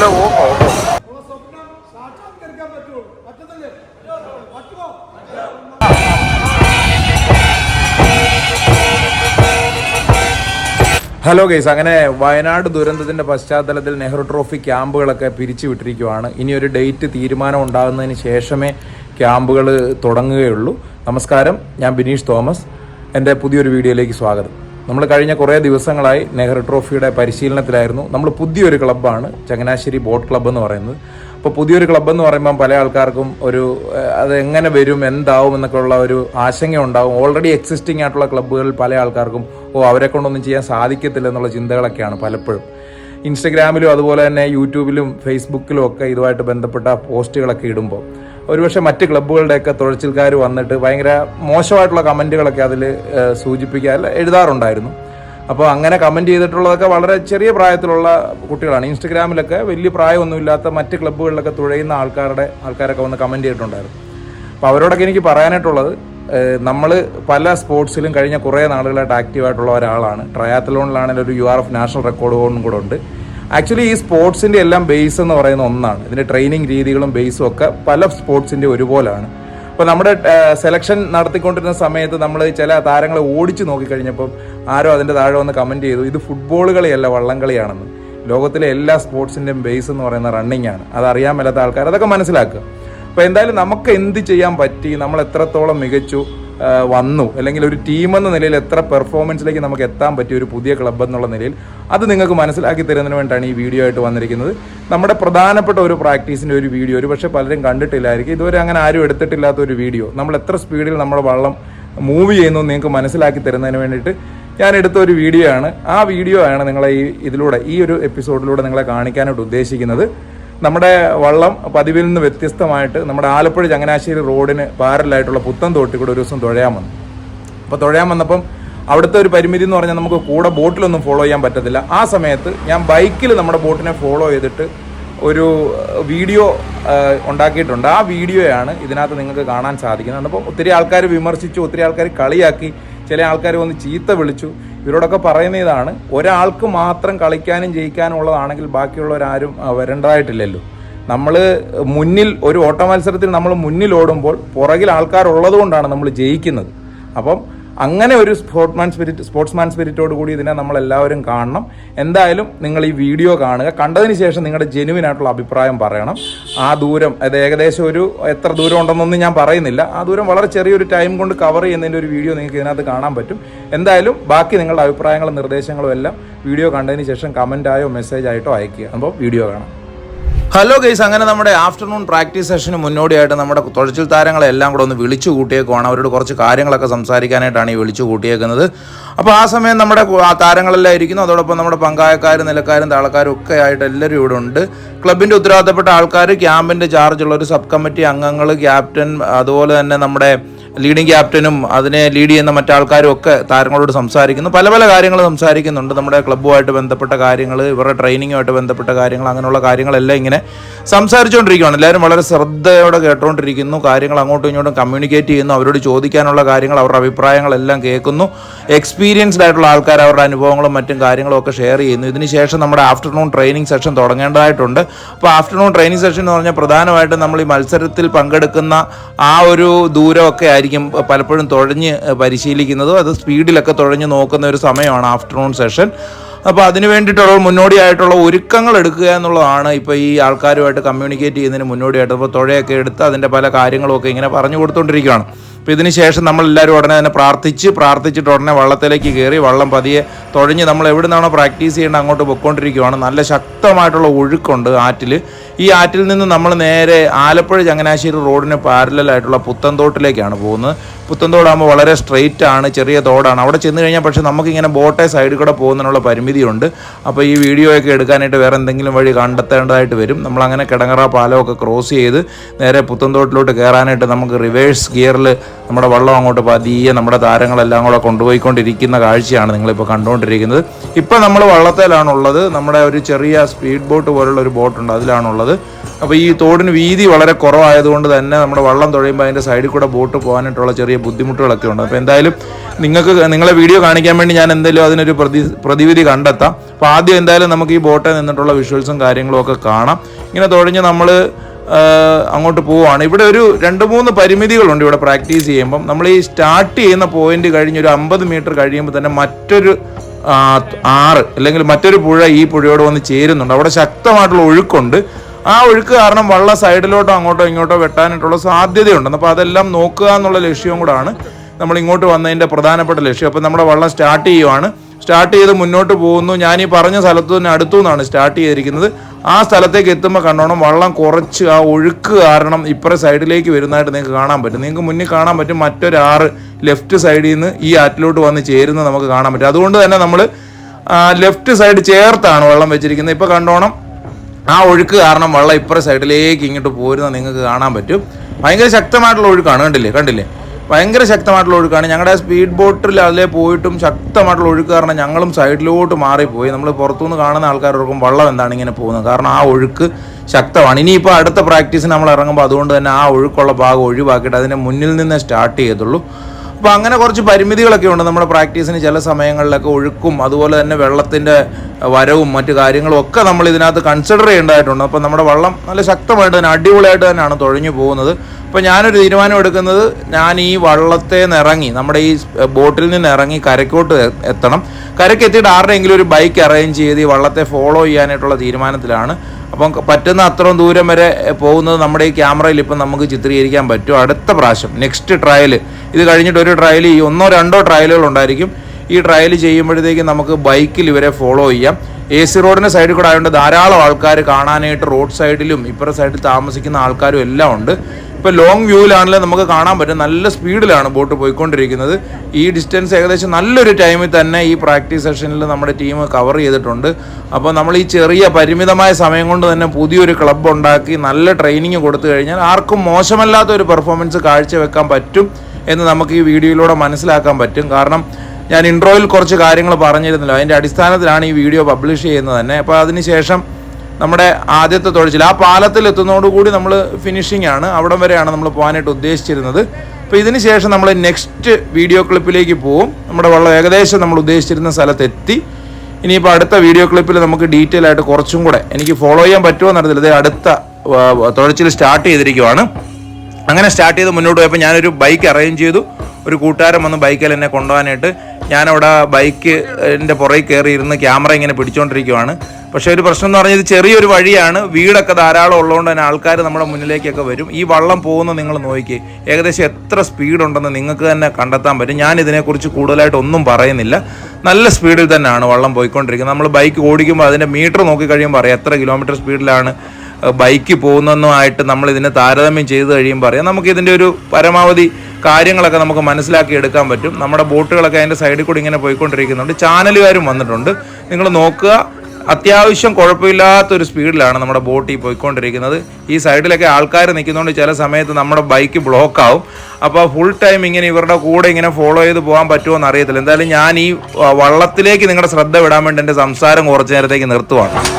നല്ല ഓ ഉള്ള സ്വപ്നം സാക്ഷാത്കരിക്കാൻ പറ്റുമോ പറ്റുന്നില്ലേ പറ്റുമോ ഹലോ ഗൈസ് അങ്ങനെ വയനാട് ദുരന്തത്തിന്റെ പശ്ചാത്തലത്തിൽ നെഹ്റു ട്രോഫി ക്യാമ്പുകളൊക്കെ പിരിച്ചു വിട്ടിരിക്കുവാണ്. ഇനി ഒരു ഡേറ്റ് തീരുമാനം ഉണ്ടാകുന്നതിന് ശേഷമേ ക്യാമ്പുകൾ തുടങ്ങുകയുള്ളൂ. നമസ്കാരം ഞാൻ ബിനീഷ് തോമസ്. എന്റെ പുതിയൊരു വീഡിയോയിലേക്ക് സ്വാഗതം. നമ്മൾ കഴിഞ്ഞ കുറേ ദിവസങ്ങളായി നെഹ്റു ട്രോഫിയുടെ പരിശീലനത്തിലായിരുന്നു. നമ്മൾ പുതിയൊരു ക്ലബ്ബാണ് ചങ്ങനാശ്ശേരി ബോട്ട് ക്ലബ്ബ് എന്ന് പറയുന്നത്. അപ്പോൾ പുതിയൊരു ക്ലബ്ബ് എന്ന് പറയുമ്പം പല ആൾക്കാർക്കും ഒരു അത് എങ്ങനെ വരും എന്താവും എന്നൊക്കെ ഉള്ള ഒരു ആശങ്ക ഉണ്ടാവും. ഓൾറെഡി എക്സിസ്റ്റിംഗ് ആയിട്ടുള്ള ക്ലബ്ബുകളിൽ പല ആൾക്കാർക്കും ഓ അവരെ കൊണ്ടൊന്നും ചെയ്യാൻ സാധിക്കത്തില്ല എന്നുള്ള ചിന്തകളൊക്കെയാണ് പലപ്പോഴും. ഇൻസ്റ്റഗ്രാമിലും അതുപോലെ തന്നെ യൂട്യൂബിലും ഫേസ്ബുക്കിലും ഒക്കെ ഇതുമായിട്ട് ബന്ധപ്പെട്ട പോസ്റ്റുകളൊക്കെ ഇടുമ്പോൾ ഒരുപക്ഷെ മറ്റ് ക്ലബ്ബുകളുടെയൊക്കെ തുഴച്ചിൽക്കാർ വന്നിട്ട് ഭയങ്കര മോശമായിട്ടുള്ള കമന്റുകളൊക്കെ അതിൽ സൂചിപ്പിക്കാൻ എഴുതാറുണ്ടായിരുന്നു. അപ്പോൾ അങ്ങനെ കമന്റ് ചെയ്തിട്ടുള്ളതൊക്കെ വളരെ ചെറിയ പ്രായത്തിലുള്ള കുട്ടികളാണ്. ഇൻസ്റ്റഗ്രാമിലൊക്കെ വലിയ പ്രായമൊന്നുമില്ലാത്ത മറ്റ് ക്ലബ്ബുകളിലൊക്കെ തുഴയുന്ന ആൾക്കാരുടെ ആൾക്കാരൊക്കെ വന്ന് കമന്റ് ചെയ്തിട്ടുണ്ടായിരുന്നു. അപ്പോൾ അവരോടൊക്കെ എനിക്ക് പറയാനായിട്ടുള്ളത് നമ്മൾ പല സ്പോർട്സിലും കഴിഞ്ഞ കുറേ നാളുകളായിട്ട് ആക്റ്റീവായിട്ടുള്ള ഒരാളാണ്. ട്രയാത്തലോണിലാണെങ്കിൽ ഒരു യു ആർ എഫ് നാഷണൽ റെക്കോർഡും കൂടെ ഉണ്ട്. ആക്ച്വലി ഈ സ്പോർട്സിന്റെ എല്ലാം ബേസ് എന്ന് പറയുന്ന ഒന്നാണ്. ഇതിന്റെ ട്രെയിനിങ് രീതികളും ബേസും ഒക്കെ പല സ്പോർട്സിന്റെ ഒരുപോലാണ്. അപ്പോൾ നമ്മുടെ സെലക്ഷൻ നടത്തിക്കൊണ്ടിരുന്ന സമയത്ത് നമ്മൾ ചില താരങ്ങളെ ഓടിച്ചു നോക്കിക്കഴിഞ്ഞപ്പം ആരോ അതിന്റെ താഴെ വന്ന് കമന്റ് ചെയ്തു ഇത് ഫുട്ബോൾ കളിയല്ല വള്ളംകളിയാണെന്ന് ലോകത്തിലെ എല്ലാ സ്പോർട്സിന്റെയും ബേസ് എന്ന് പറയുന്ന റണ്ണിങ് ആണ്. അത് അറിയാൻ മേലാത്ത ആൾക്കാർ അതൊക്കെ മനസ്സിലാക്കുക. അപ്പോൾ എന്തായാലും നമുക്ക് എന്ത് ചെയ്യാൻ പറ്റി? നമ്മൾ എത്രത്തോളം മികച്ചു? വന്നു. അല്ലെങ്കിൽ ഒരു ടീം എന്ന നിലയിൽ എത്ര പെർഫോമൻസിലേക്ക് നമുക്ക് എത്താൻ പറ്റിയ ഒരു പുതിയ ക്ലബ്ബ് എന്നുള്ള നിലയിൽ അത് നിങ്ങൾക്ക് മനസ്സിലാക്കി തരുന്നതിന് വേണ്ടിയിട്ടാണ് ഈ വീഡിയോ ആയിട്ട് വന്നിരിക്കുന്നത്. നമ്മുടെ പ്രധാനപ്പെട്ട ഒരു പ്രാക്ടീസിന്റെ ഒരു വീഡിയോ ഒരു പക്ഷേ പലരും കണ്ടിട്ടില്ലായിരിക്കും. ഇതുവരെ അങ്ങനെ ആരും എടുത്തിട്ടില്ലാത്ത ഒരു വീഡിയോ നമ്മൾ എത്ര സ്പീഡിൽ നമ്മുടെ വള്ളം മൂവ് ചെയ്യുന്നു നിങ്ങൾക്ക് മനസ്സിലാക്കി തരുന്നതിന് വേണ്ടിയിട്ട് ഞാൻ എടുത്ത ഒരു വീഡിയോ ആണ്. ആ വീഡിയോ ആണ് നിങ്ങളെ ഈ ഇതിലൂടെ ഈ ഒരു എപ്പിസോഡിലൂടെ നിങ്ങളെ കാണിക്കാനായിട്ട് ഉദ്ദേശിക്കുന്നത്. നമ്മുടെ വള്ളം പതിവിൽ നിന്ന് വ്യത്യസ്തമായിട്ട് നമ്മുടെ ആലപ്പുഴ ചങ്ങനാശ്ശേരി റോഡിന് പാരലായിട്ടുള്ള പുത്തൻ തോട്ടി കൂടെ ഒരു ദിവസം തുഴയാൻ വന്നു. അപ്പോൾ തുഴയാൻ വന്നപ്പം അവിടുത്തെ ഒരു പരിമിതി എന്ന് പറഞ്ഞാൽ നമുക്ക് കൂടെ ബോട്ടിലൊന്നും ഫോളോ ചെയ്യാൻ പറ്റത്തില്ല. ആ സമയത്ത് ഞാൻ ബൈക്കിൽ നമ്മുടെ ബോട്ടിനെ ഫോളോ ചെയ്തിട്ട് ഒരു വീഡിയോ ഉണ്ടാക്കിയിട്ടുണ്ട്. ആ വീഡിയോയാണ് ഇതിനകത്ത് നിങ്ങൾക്ക് കാണാൻ സാധിക്കുന്നത്. അപ്പോൾ ഒത്തിരി ആൾക്കാർ വിമർശിച്ചു ഒത്തിരി ആൾക്കാർ കളിയാക്കി. ചില ആൾക്കാർ വന്ന് ചീത്ത വിളിച്ചു. ഇവരോടൊക്കെ പറയുന്ന ഇതാണ് ഒരാൾക്ക് മാത്രം കളിക്കാനും ജയിക്കാനും ഉള്ളതാണെങ്കിൽ ബാക്കിയുള്ളവരാരും വരേണ്ടതായിട്ടില്ലല്ലോ നമ്മൾ മുന്നിൽ ഒരു ഓട്ട മത്സരത്തിൽ നമ്മൾ മുന്നിൽ ഓടുമ്പോൾ പുറകിൽ ആൾക്കാർ ഉള്ളത് കൊണ്ടാണ് നമ്മൾ ജയിക്കുന്നത്. അപ്പം അങ്ങനെ ഒരു സ്പോർട്സ്മാൻ സ്പിരിറ്റ് സ്പോർട്സ്മാൻ സ്പിരിറ്റോട് കൂടി ഇതിനെ നമ്മൾ എല്ലാവരും കാണണം. എന്തായാലും നിങ്ങൾ ഈ വീഡിയോ കാണുക. കണ്ടതിന് ശേഷം നിങ്ങളുടെ ജെനുവിൻ ആയിട്ടുള്ള അഭിപ്രായം പറയണം. ആ ദൂരം അത് ഏകദേശം ഒരു എത്ര ദൂരം ഉണ്ടെന്നൊന്നും ഞാൻ പറയുന്നില്ല. ആ ദൂരം വളരെ ചെറിയൊരു ടൈം കൊണ്ട് കവർ ചെയ്യുന്നതിന്റെ ഒരു വീഡിയോ നിങ്ങൾക്ക് ഇതിനകത്ത് കാണാൻ പറ്റും. എന്തായാലും ബാക്കി നിങ്ങളുടെ അഭിപ്രായങ്ങളും നിർദ്ദേശങ്ങളും എല്ലാം വീഡിയോ കണ്ടതിന് ശേഷം കമന്റായോ മെസ്സേജായിട്ടോ അയക്കുക അപ്പോൾ വീഡിയോ കാണാം. ഹലോ ഗൈസ് അങ്ങനെ നമ്മുടെ ആഫ്റ്റർനൂൺ പ്രാക്ടീസ് സെഷന് മുന്നോടിയായിട്ട് നമ്മുടെ തുഴച്ചിൽ താരങ്ങളെ എല്ലാം കൂടെ ഒന്ന് വിളിച്ചു കൂട്ടിയേക്കുവാണ്. അവരോട് കുറച്ച് കാര്യങ്ങളൊക്കെ സംസാരിക്കാനായിട്ടാണ് ഈ വിളിച്ചു കൂട്ടിയേക്കുന്നത്. അപ്പോൾ ആ സമയം നമ്മുടെ താരങ്ങളെല്ലാം ഇരിക്കുന്നു. അതോടൊപ്പം നമ്മുടെ പങ്കായക്കാരും നിലക്കാരും താളക്കാരും ഒക്കെ ആയിട്ട് എല്ലാവരും ഇവിടെ ഉണ്ട്. ക്ലബിന്റെ ഉത്തരവാദിത്തപ്പെട്ട ആൾക്കാർ ക്യാമ്പിന്റെ ചാർജുള്ള ഒരു സബ് കമ്മിറ്റി അംഗങ്ങൾ ക്യാപ്റ്റൻ അതുപോലെ തന്നെ നമ്മുടെ ലീഡിംഗ് ക്യാപ്റ്റനും അതിനെ ലീഡ് ചെയ്യുന്ന മറ്റാൾക്കാരും ഒക്കെ താരങ്ങളോട് സംസാരിക്കുന്നു. പല പല കാര്യങ്ങൾ സംസാരിക്കുന്നുണ്ട്. നമ്മുടെ ക്ലബ്ബുമായിട്ട് ബന്ധപ്പെട്ട കാര്യങ്ങൾ ഇവരുടെ ട്രെയിനിങ്ങുമായിട്ട് ബന്ധപ്പെട്ട കാര്യങ്ങൾ അങ്ങനെയുള്ള കാര്യങ്ങളെല്ലാം ഇങ്ങനെ സംസാരിച്ചുകൊണ്ടിരിക്കുകയാണ് എല്ലാവരും വളരെ ശ്രദ്ധയോടെ കേട്ടുകൊണ്ടിരിക്കുന്നു. കാര്യങ്ങൾ അങ്ങോട്ടും ഇങ്ങോട്ടും കമ്മ്യൂണിക്കേറ്റ് ചെയ്യുന്നു. അവരോട് ചോദിക്കാനുള്ള കാര്യങ്ങൾ അവരുടെ അഭിപ്രായങ്ങളെല്ലാം കേൾക്കുന്നു. എക്സ്പീരിയൻസ്ഡ് ആയിട്ടുള്ള ആൾക്കാർ അവരുടെ അനുഭവങ്ങളും മറ്റും കാര്യങ്ങളും ഒക്കെ ഷെയർ ചെയ്യുന്നു. ഇതിനുശേഷം നമ്മുടെ ആഫ്റ്റർനൂൺ ട്രെയിനിങ് സെഷൻ തുടങ്ങേണ്ടതായിട്ടുണ്ട്. അപ്പോൾ ആഫ്റ്റർനൂൺ ട്രെയിനിങ് സെഷൻ എന്ന് പറഞ്ഞാൽ പ്രധാനമായിട്ടും നമ്മൾ ഈ മത്സരത്തിൽ പങ്കെടുക്കുന്ന ആ ഒരു ദൂരമൊക്കെ ആയിരിക്കും പലപ്പോഴും തുഴഞ്ഞ് പരിശീലിക്കുന്നതും അത് സ്പീഡിലൊക്കെ തുഴഞ്ഞ് നോക്കുന്ന ഒരു സമയമാണ് ആഫ്റ്റർനൂൺ സെഷൻ. അപ്പോൾ അതിന് വേണ്ടിയിട്ടുള്ള മുന്നോടിയായിട്ടുള്ള ഒരുക്കങ്ങൾ എടുക്കുക എന്നുള്ളതാണ് ഇപ്പോൾ ഈ ആൾക്കാരുമായിട്ട് കമ്മ്യൂണിക്കേറ്റ് ചെയ്യുന്നതിന് മുന്നോടിയായിട്ട് ഇപ്പോൾ തുഴയൊക്കെ എടുത്ത് അതിന്റെ പല കാര്യങ്ങളൊക്കെ ഇങ്ങനെ പറഞ്ഞു കൊടുത്തുകൊണ്ടിരിക്കുകയാണ് അപ്പോൾ ഇതിന് ശേഷം നമ്മൾ എല്ലാവരും ഉടനെ തന്നെ പ്രാർത്ഥിച്ച് പ്രാർത്ഥിച്ചിട്ട് ഉടനെ വള്ളത്തിലേക്ക് കയറി വള്ളം പതിയെ തുഴഞ്ഞ് നമ്മൾ എവിടെ നിന്നാണോ പ്രാക്ടീസ് ചെയ്യേണ്ടത് അങ്ങോട്ട് പൊയ്ക്കൊണ്ടിരിക്കുകയാണ് നല്ല ശക്തമായിട്ടുള്ള ഒഴുക്കുണ്ട് ആറ്റിൽ ഈ ആറ്റിൽ നിന്ന് നമ്മൾ നേരെ ആലപ്പുഴ ചങ്ങനാശ്ശേരി റോഡിന് പാരലായിട്ടുള്ള പുത്തൻതോട്ടിലേക്കാണ് പോകുന്നത്. പുത്തൻതോടാകുമ്പോൾ വളരെ സ്ട്രെയിറ്റ് ആണ് ചെറിയ തോടാണ്. അവിടെ ചെന്ന് കഴിഞ്ഞാൽ പക്ഷേ നമുക്കിങ്ങനെ ബോട്ടെ സൈഡിൽ കൂടെ പോകുന്നതിനുള്ള പരിമിതിയുണ്ട്. അപ്പോൾ ഈ വീഡിയോയൊക്കെ എടുക്കാനായിട്ട് വേറെ എന്തെങ്കിലും വഴി കണ്ടെത്തേണ്ടതായിട്ട് വരും. നമ്മളങ്ങനെ കിടങ്ങറ പാലമൊക്കെ ക്രോസ് ചെയ്ത് നേരെ പുത്തൻതോട്ടിലോട്ട് കയറാനായിട്ട് നമുക്ക് റിവേഴ്സ് ഗിയറിൽ നമ്മുടെ വള്ളം അങ്ങോട്ട് പതിയെ നമ്മുടെ താരങ്ങളെല്ലാം കൂടെ കൊണ്ടുപോയിക്കൊണ്ടിരിക്കുന്ന കാഴ്ചയാണ് നിങ്ങളിപ്പോൾ കണ്ടുകൊണ്ടിരിക്കുന്നത്. ഇപ്പോൾ നമ്മൾ വള്ളത്തേലാണുള്ളത്. നമ്മുടെ ഒരു ചെറിയ സ്പീഡ് ബോട്ട് പോലുള്ള ഒരു ബോട്ടുണ്ട് അതിലാണുള്ളത്. അപ്പോൾ ഈ തോടിന് വീതി വളരെ കുറവായതുകൊണ്ട് തന്നെ നമ്മുടെ വള്ളം തുഴയുമ്പോൾ അതിന്റെ സൈഡിൽ കൂടെ ബോട്ട് പോകാനായിട്ടുള്ള ചെറിയ ബുദ്ധിമുട്ടുകളൊക്കെ ഉണ്ട്. അപ്പോൾ എന്തായാലും നിങ്ങൾക്ക് നിങ്ങളെ വീഡിയോ കാണിക്കാൻ വേണ്ടി ഞാൻ എന്തെങ്കിലും അതിനൊരു പ്രതി പ്രതിവിധി കണ്ടെത്താം. അപ്പോൾ ആദ്യം എന്തായാലും നമുക്ക് ഈ ബോട്ടിൽ നിന്നിട്ടുള്ള വിഷ്വൽസും കാര്യങ്ങളും ഒക്കെ കാണാം. ഇങ്ങനെ തുഴഞ്ഞ് നമ്മൾ അങ്ങോട്ട് പോവുകയാണ് ഇവിടെ ഒരു രണ്ട് മൂന്ന് പരിമിതികളുണ്ട് ഇവിടെ പ്രാക്ടീസ് ചെയ്യുമ്പം. നമ്മൾ ഈ സ്റ്റാർട്ട് ചെയ്യുന്ന പോയിന്റ് കഴിഞ്ഞ് ഒരു അമ്പത് മീറ്റർ കഴിയുമ്പോൾ തന്നെ മറ്റൊരു ആറ് അല്ലെങ്കിൽ മറ്റൊരു പുഴ ഈ പുഴയോട് വന്ന് ചേരുന്നുണ്ട്. അവിടെ ശക്തമായിട്ടുള്ള ഒഴുക്കുണ്ട്. ആ ഒഴുക്ക് കാരണം വള്ള സൈഡിലോട്ടോ അങ്ങോട്ടോ ഇങ്ങോട്ടോ വെട്ടാനായിട്ടുള്ള സാധ്യതയുണ്ട്. അപ്പോൾ അതെല്ലാം നോക്കുക എന്നുള്ള ലക്ഷ്യവും കൂടാണ് നമ്മൾ ഇങ്ങോട്ട് വന്നതിന്റെ പ്രധാനപ്പെട്ട ലക്ഷ്യം. അപ്പോൾ നമ്മുടെ വള്ളം സ്റ്റാർട്ട് ചെയ്യുവാണ്. സ്റ്റാർട്ട് ചെയ്ത് മുന്നോട്ട് പോകുന്നു. ഞാൻ ഈ പറഞ്ഞ സ്ഥലത്ത് തന്നെ അടുത്തു നിന്നാണ് സ്റ്റാർട്ട് ചെയ്തിരിക്കുന്നത്. ആ സ്ഥലത്തേക്ക് എത്തുമ്പോൾ കണ്ടോണം വള്ളം കുറച്ച് ആ ഒഴുക്ക് കാരണം ഇപ്പുറ സൈഡിലേക്ക് വരുന്നതായിട്ട് നിങ്ങൾക്ക് കാണാൻ പറ്റും. നിങ്ങൾക്ക് മുന്നിൽ കാണാൻ പറ്റും മറ്റൊരാറ് ലെഫ്റ്റ് സൈഡിൽ നിന്ന് ഈ ആറ്റിലോട്ട് വന്ന് ചേരുന്നത് നമുക്ക് കാണാൻ പറ്റും. അതുകൊണ്ട് തന്നെ നമ്മൾ ലെഫ്റ്റ് സൈഡ് ചേർത്താണ് വെള്ളം വെച്ചിരിക്കുന്നത്. ഇപ്പോൾ കണ്ടോണം ആ ഒഴുക്ക് കാരണം വെള്ളം ഇപ്പുറ സൈഡിലേക്ക് ഇങ്ങോട്ട് പോരുന്ന നിങ്ങൾക്ക് കാണാൻ പറ്റും. ഭയങ്കര ശക്തമായിട്ടുള്ള ഒഴുക്കാണ് കണ്ടില്ലേ? കണ്ടില്ലേ? ഭയങ്കര ശക്തമായിട്ടുള്ള ഒഴുക്കാണ്. ഞങ്ങളുടെ സ്പീഡ് ബോട്ടിൽ അതിലെ പോയിട്ടും ശക്തമായിട്ടുള്ള ഒഴുക്ക് കാരണം ഞങ്ങളും സൈഡിലോട്ട് മാറിപ്പോയി. നമ്മൾ പുറത്തുനിന്ന് കാണുന്ന ആൾക്കാർക്കും വള്ളം എന്താണ് ഇങ്ങനെ പോകുന്നത്? കാരണം ആ ഒഴുക്ക് ശക്തമാണ്. ഇനിയിപ്പോൾ അടുത്ത പ്രാക്ടീസിന് നമ്മൾ ഇറങ്ങുമ്പോൾ അതുകൊണ്ട് തന്നെ ആ ഒഴുക്കുള്ള ഭാഗം ഒഴിവാക്കിയിട്ട് അതിന്റെ മുന്നിൽ നിന്ന് സ്റ്റാർട്ട് ചെയ്യത്തുള്ളൂ. അപ്പോൾ അങ്ങനെ കുറച്ച് പരിമിതികളൊക്കെ ഉണ്ട് നമ്മുടെ പ്രാക്ടീസിന് ചില സമയങ്ങളിലൊക്കെ ഒഴുക്കും അതുപോലെ തന്നെ വെള്ളത്തിന്റെ വരവും മറ്റു കാര്യങ്ങളും ഒക്കെ നമ്മൾ ഇതിനകത്ത് കൺസിഡർ ചെയ്യേണ്ടതായിട്ടുണ്ട്. അപ്പോൾ നമ്മുടെ വള്ളം നല്ല ശക്തമായിട്ട് തന്നെ അടിപൊളിയായിട്ട് തന്നെയാണ് തുഴഞ്ഞു പോകുന്നത്. അപ്പോൾ ഞാനൊരു തീരുമാനം എടുക്കുന്നത് ഞാൻ ഈ വള്ളത്തെ നിറങ്ങി നമ്മുടെ ഈ ബോട്ടിൽ നിന്ന് ഇറങ്ങി കരയ്ക്കോട്ട് എത്തണം. കരയ്ക്ക് എത്തിയിട്ട് ആരുടെയെങ്കിലും ഒരു ബൈക്ക് അറേഞ്ച് ചെയ്ത് ഈ വള്ളത്തെ ഫോളോ ചെയ്യാനായിട്ടുള്ള തീരുമാനത്തിലാണ് അപ്പം പറ്റുന്ന അത്രയും ദൂരം വരെ പോകുന്നത് നമ്മുടെ ഈ ക്യാമറയിൽ ഇപ്പം നമുക്ക് ചിത്രീകരിക്കാൻ പറ്റും. അടുത്ത പ്രാവശ്യം നെക്സ്റ്റ് ട്രയൽ ഇത് കഴിഞ്ഞിട്ട് ഒരു ട്രയൽ ഈ ഒന്നോ രണ്ടോ ട്രയലുകൾ ഉണ്ടായിരിക്കും. ഈ ട്രയൽ ചെയ്യുമ്പോഴത്തേക്ക് നമുക്ക് ബൈക്കിൽ ഇവരെ ഫോളോ ചെയ്യാം. എ സി റോഡിന്റെ സൈഡിൽ കൂടെ ആയതുകൊണ്ട് ധാരാളം ആൾക്കാർ കാണാനായിട്ട് റോഡ് സൈഡിലും ഇപ്പുറ സൈഡിൽ താമസിക്കുന്ന ആൾക്കാരും എല്ലാം ഉണ്ട്. ഇപ്പോൾ ലോങ് വ്യൂവിലാണെങ്കിലും നമുക്ക് കാണാൻ പറ്റും നല്ല സ്പീഡിലാണ് ബോട്ട് പോയിക്കൊണ്ടിരിക്കുന്നത്. ഈ ഡിസ്റ്റൻസ് ഏകദേശം നല്ലൊരു ടൈമിൽ തന്നെ ഈ പ്രാക്ടീസ് സെഷനിൽ നമ്മുടെ ടീം കവർ ചെയ്തിട്ടുണ്ട്. അപ്പോൾ നമ്മൾ ഈ ചെറിയ പരിമിതമായ സമയം കൊണ്ട് തന്നെ പുതിയൊരു ക്ലബ്ബ് ഉണ്ടാക്കി നല്ല ട്രെയിനിങ് കൊടുത്തു കഴിഞ്ഞാൽ ആർക്കും മോശമല്ലാത്ത ഒരു പെർഫോമൻസ് കാഴ്ചവെക്കാൻ പറ്റും എന്ന് നമുക്ക് ഈ വീഡിയോയിലൂടെ മനസ്സിലാക്കാൻ പറ്റും. കാരണം ഞാൻ ഇൻട്രോയിൽ കുറച്ച് കാര്യങ്ങൾ പറഞ്ഞിരുന്നല്ലോ. അതിന്റെ അടിസ്ഥാനത്തിലാണ് ഈ വീഡിയോ പബ്ലിഷ് ചെയ്യുന്നത് തന്നെ. അപ്പോൾ അതിനുശേഷം നമ്മുടെ ആദ്യത്തെ തുഴച്ചിൽ ആ പാലത്തിൽ എത്തുന്നതോടുകൂടി നമ്മൾ ഫിനിഷിംഗ് ആണ്. അവിടം വരെയാണ് നമ്മൾ പോകാനായിട്ട് ഉദ്ദേശിച്ചിരുന്നത്. അപ്പോൾ ഇതിന് ശേഷം നമ്മൾ നെക്സ്റ്റ് വീഡിയോ ക്ലിപ്പിലേക്ക് പോവും. നമ്മുടെ വള്ളം ഏകദേശം നമ്മൾ ഉദ്ദേശിച്ചിരുന്ന സ്ഥലത്തെത്തി. ഇനിയിപ്പോൾ അടുത്ത വീഡിയോ ക്ലിപ്പിൽ നമുക്ക് ഡീറ്റെയിൽ ആയിട്ട് കുറച്ചും കൂടെ എനിക്ക് ഫോളോ ചെയ്യാൻ പറ്റുമോ എന്നറിയത്തില്ല. ഇത് അടുത്ത തുഴച്ചിൽ സ്റ്റാർട്ട് ചെയ്തിരിക്കുവാണ്. അങ്ങനെ സ്റ്റാർട്ട് ചെയ്ത് മുന്നോട്ട് പോയപ്പോൾ ഞാനൊരു ബൈക്ക് അറേഞ്ച് ചെയ്തു. ഒരു കൂട്ടുകാരൻ വന്ന് ബൈക്കിൽ എന്നെ കൊണ്ടുപോകാനായിട്ട് ഞാനവിടെ ബൈക്ക് എന്റെ പുറകിൽ കയറി ഇരുന്ന് ക്യാമറ ഇങ്ങനെ പിടിച്ചുകൊണ്ടിരിക്കുവാണ് പക്ഷേ ഒരു പ്രശ്നം എന്ന് പറഞ്ഞാൽ ഇത് ചെറിയൊരു വഴിയാണ്. വീടൊക്കെ ധാരാളം ഉള്ളതുകൊണ്ട് തന്നെ ആൾക്കാർ നമ്മുടെ മുന്നിലേക്കൊക്കെ വരും. ഈ വള്ളം പോകുന്ന നിങ്ങൾ നോക്കി. ഏകദേശം എത്ര സ്പീഡുണ്ടെന്ന് നിങ്ങൾക്ക് തന്നെ കണ്ടെത്താൻ പറ്റും. ഞാൻ ഇതിനെക്കുറിച്ച് കൂടുതലായിട്ട് ഒന്നും പറയുന്നില്ല. നല്ല സ്പീഡിൽ തന്നെയാണ് വള്ളം പോയിക്കൊണ്ടിരിക്കുന്നത്. നമ്മൾ ബൈക്ക് ഓടിക്കുമ്പോൾ അതിന്റെ മീറ്റർ നോക്കി കഴിയുമ്പോൾ എത്ര കിലോമീറ്റർ സ്പീഡിലാണ് ബൈക്ക് പോകുന്നതുമായിട്ട് നമ്മൾ ഇതിനെ താരതമ്യം ചെയ്ത് കഴിയുമ്പോൾ അറിയാം. നമുക്ക് ഇതിന്റെ ഒരു പരമാവധി കാര്യങ്ങളൊക്കെ നമുക്ക് മനസ്സിലാക്കി എടുക്കാൻ പറ്റും. നമ്മുടെ ബോട്ടുകളൊക്കെ അതിന്റെ സൈഡിൽ കൂടി ഇങ്ങനെ പോയിക്കൊണ്ടിരിക്കുന്നുണ്ട്. ചാനലുകാരും വന്നിട്ടുണ്ട്. നിങ്ങൾ നോക്കുക. അത്യാവശ്യം കുഴപ്പമില്ലാത്തൊരു സ്പീഡിലാണ് നമ്മുടെ ബോട്ട് ഈ പോയിക്കൊണ്ടിരിക്കുന്നത്. ഈ സൈഡിലൊക്കെ ആൾക്കാർ നിൽക്കുന്നതുകൊണ്ട് ചില സമയത്ത് നമ്മുടെ ബൈക്ക് ബ്ലോക്ക് ആവും. അപ്പോൾ ഫുൾ ടൈം ഇങ്ങനെ ഇവരുടെ കൂടെ ഇങ്ങനെ ഫോളോ ചെയ്ത് പോകാൻ പറ്റുമോ എന്ന് അറിയത്തില്ല എന്തായാലും ഞാൻ ഈ വള്ളത്തിലേക്ക് നിങ്ങളുടെ ശ്രദ്ധ വിടാൻ വേണ്ടി എന്റെ സംസാരം കുറച്ച് നേരത്തേക്ക് നിർത്തുവാണ്.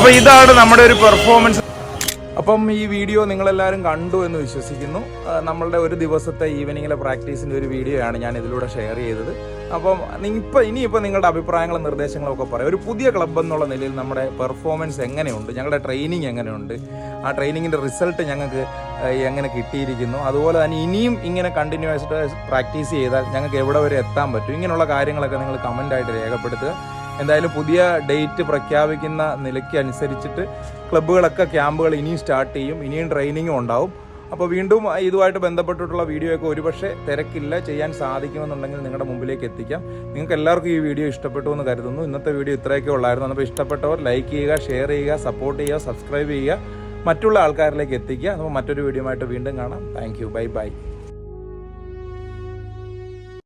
അപ്പൊ ഇതാണ് നമ്മുടെ ഒരു പെർഫോമൻസ് അപ്പം ഈ വീഡിയോ നിങ്ങളെല്ലാവരും കണ്ടു എന്ന് വിശ്വസിക്കുന്നു. നമ്മളുടെ ഒരു ദിവസത്തെ ഈവനിങ്ങിലെ പ്രാക്ടീസിന്റെ ഒരു വീഡിയോ ആണ് ഞാൻ ഇതിലൂടെ ഷെയർ ചെയ്തത്. അപ്പം ഇപ്പം ഇനിയിപ്പോൾ നിങ്ങളുടെ അഭിപ്രായങ്ങളും നിർദ്ദേശങ്ങളും ഒക്കെ പറയാം. ഒരു പുതിയ ക്ലബ്ബ് എന്നുള്ള നിലയിൽ നമ്മുടെ പെർഫോമൻസ് എങ്ങനെയുണ്ട്? ഞങ്ങളുടെ ട്രെയിനിങ് എങ്ങനെയുണ്ട്? ആ ട്രെയിനിങ്ങിന്റെ റിസൾട്ട് ഞങ്ങൾക്ക് എങ്ങനെ കിട്ടിയിരിക്കുന്നു? അതുപോലെ തന്നെ ഇനിയും ഇങ്ങനെ കണ്ടിന്യൂസ് ആയിട്ട് പ്രാക്ടീസ് ചെയ്താൽ ഞങ്ങൾക്ക് എവിടെ വരെ എത്താൻ പറ്റും? ഇങ്ങനെയുള്ള കാര്യങ്ങളൊക്കെ നിങ്ങൾ കമന്റായിട്ട് രേഖപ്പെടുത്തുക. എന്തായാലും പുതിയ ഡേറ്റ് പ്രഖ്യാപിക്കുന്ന നിലയ്ക്ക് അനുസരിച്ചിട്ട് ക്ലബ്ബുകളൊക്കെ ക്യാമ്പുകൾ ഇനിയും സ്റ്റാർട്ട് ചെയ്യും ഇനിയും ട്രെയിനിങ്ങും ഉണ്ടാവും. അപ്പോൾ വീണ്ടും ഇതുമായിട്ട് ബന്ധപ്പെട്ടിട്ടുള്ള വീഡിയോ ഒക്കെ ഒരുപക്ഷെ തിരക്കില്ല ചെയ്യാൻ സാധിക്കുമെന്നുണ്ടെങ്കിൽ നിങ്ങളുടെ മുമ്പിലേക്ക് എത്തിക്കാം. നിങ്ങൾക്ക് എല്ലാവർക്കും ഈ വീഡിയോ ഇഷ്ടപ്പെട്ടു എന്ന് കരുതുന്നു. ഇന്നത്തെ വീഡിയോ ഇത്രയൊക്കെ ഉള്ളായിരുന്നു. അപ്പോൾ ഇഷ്ടപ്പെട്ടവർ ലൈക്ക് ചെയ്യുക ഷെയർ ചെയ്യുക സപ്പോർട്ട് ചെയ്യുക സബ്സ്ക്രൈബ് ചെയ്യുക. മറ്റുള്ള ആൾക്കാരിലേക്ക് എത്തിക്കുക. അപ്പോൾ മറ്റൊരു വീഡിയോ ആയിട്ട് വീണ്ടും കാണാം. Thank you bye bye